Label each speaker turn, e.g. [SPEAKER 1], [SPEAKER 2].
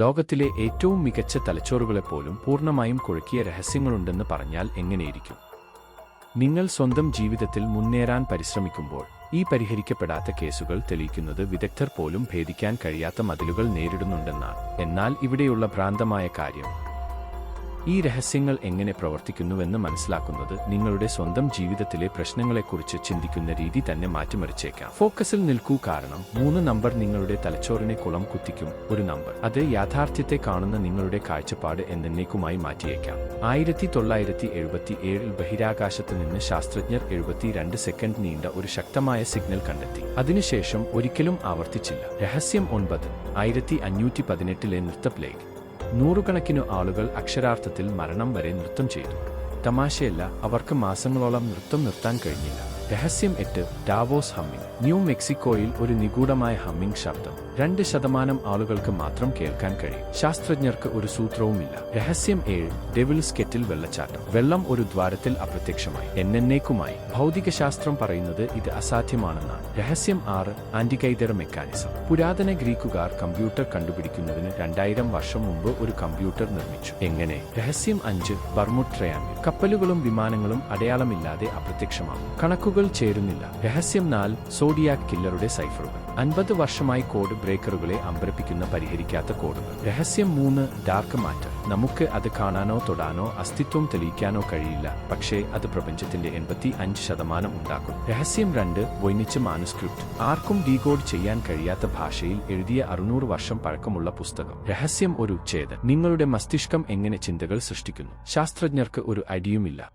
[SPEAKER 1] ലോകത്തിലെ ഏറ്റവും മികച്ച തലച്ചോറുകളെപ്പോലും പൂർണമായും കുഴക്കിയ രഹസ്യങ്ങളുണ്ടെന്ന് പറഞ്ഞാൽ എങ്ങനെയിരിക്കും? നിങ്ങൾ സ്വന്തം ജീവിതത്തിൽ മുന്നേറാൻ പരിശ്രമിക്കുമ്പോൾ ഈ പരിഹരിക്കപ്പെടാത്ത കേസുകൾ തെളിയിക്കുന്നത് വിദഗ്ധർ പോലും ഭേദിക്കാൻ കഴിയാത്ത മതിലുകൾ നേരിടുന്നുണ്ടെന്നാണ്. എന്നാൽ ഇവിടെയുള്ള ഭ്രാന്തമായ കാര്യം ഈ രഹസ്യങ്ങൾ എങ്ങനെ പ്രവർത്തിക്കുന്നുവെന്ന് മനസ്സിലാക്കുന്നത് നിങ്ങളുടെ സ്വന്തം ജീവിതത്തിലെ പ്രശ്നങ്ങളെക്കുറിച്ച് ചിന്തിക്കുന്ന രീതി തന്നെ മാറ്റിമറിച്ചേക്കാം. ഫോക്കസിൽ നിൽക്കൂ കാരണം മൂന്ന് നമ്പർ നിങ്ങളുടെ തലച്ചോറിനെ കുളം കുത്തിക്കും. ഒരു നമ്പർ അത് യാഥാർത്ഥ്യത്തെ കാണുന്ന നിങ്ങളുടെ കാഴ്ചപ്പാട് എന്നേക്കുമായി മാറ്റിയേക്കാം. ആയിരത്തി തൊള്ളായിരത്തി എഴുപത്തി ഏഴിൽ ബഹിരാകാശത്ത് നിന്ന് ശാസ്ത്രജ്ഞർ എഴുപത്തിരണ്ട് സെക്കൻഡ് നീണ്ട ഒരു ശക്തമായ സിഗ്നൽ കണ്ടെത്തി. അതിനുശേഷം ഒരിക്കലും ആവർത്തിച്ചില്ല. രഹസ്യം ഒൻപത് ആയിരത്തി അഞ്ഞൂറ്റി പതിനെട്ടിലെ നൃത്ത നൂറുകണക്കിനു ആളുകൾ അക്ഷരാർത്ഥത്തിൽ മരണം വരെ നൃത്തം ചെയ്തു. തമാശയല്ല അവർക്ക് മാസങ്ങളോളം നൃത്തം നിർത്താൻ കഴിഞ്ഞില്ല. രഹസ്യം എട്ട് ഡാവോസ് ഹമ്മിംഗ് ന്യൂ മെക്സിക്കോയിൽ ഒരു നിഗൂഢമായ ഹമ്മിംഗ് ശബ്ദം. രണ്ട് ശതമാനം ആളുകൾക്ക് മാത്രം കേൾക്കാൻ കഴിയും. ശാസ്ത്രജ്ഞർക്ക് ഒരു സൂത്രവുമില്ല. രഹസ്യം ഏഴ് ഡെവിൾസ് കെറ്റിൽ വെള്ളച്ചാട്ടം. വെള്ളം ഒരു ദ്വാരത്തിൽ അപ്രത്യക്ഷമായി. എന്നേക്കുമായി ഭൗതികശാസ്ത്രം പറയുന്നത് ഇത് അസാധ്യമാണെന്നാണ്. രഹസ്യം ആറ് ആന്റികൈതർ മെക്കാനിസം. പുരാതന ഗ്രീക്കുകാർ കമ്പ്യൂട്ടർ കണ്ടുപിടിക്കുന്നതിന് രണ്ടായിരം വർഷം മുമ്പ് ഒരു കമ്പ്യൂട്ടർ നിർമ്മിച്ചു. എങ്ങനെ? രഹസ്യം അഞ്ച് ബർമുട്രയാമി കപ്പലുകളും വിമാനങ്ങളും അടയാളമില്ലാതെ അപ്രത്യക്ഷമാകും. കണക്കുകൾ ചേരുന്നില്ല. രഹസ്യം നാൽ സോഡിയാക് കില്ലറുടെ സൈഫറുകൾ. അൻപത് വർഷമായി കോഡ് ബ്രേക്കറുകളെ അമ്പരപ്പിക്കുന്ന പരിഹരിക്കാത്ത കോഡുകൾ. രഹസ്യം മൂന്ന് ഡാർക്ക് മാറ്റർ. നമുക്ക് അത് കാണാനോ തൊടാനോ അസ്തിത്വം തെളിയിക്കാനോ കഴിയില്ല. പക്ഷേ അത് പ്രപഞ്ചത്തിന്റെ എൺപത്തി അഞ്ച് ശതമാനം ഉണ്ടാക്കും. രഹസ്യം രണ്ട് വൈനിച്ച മാനുസ്ക്രിപ്റ്റ്. ആർക്കും ഡീകോഡ് ചെയ്യാൻ കഴിയാത്ത ഭാഷയിൽ എഴുതിയ അറുന്നൂറ് വർഷം പഴക്കമുള്ള പുസ്തകം. രഹസ്യം ഒരു ഛേദൻ നിങ്ങളുടെ മസ്തിഷ്കം എങ്ങനെ ചിന്തകൾ സൃഷ്ടിക്കുന്നു? ശാസ്ത്രജ്ഞർക്ക് ഒരു ഐഡിയുമില്ല.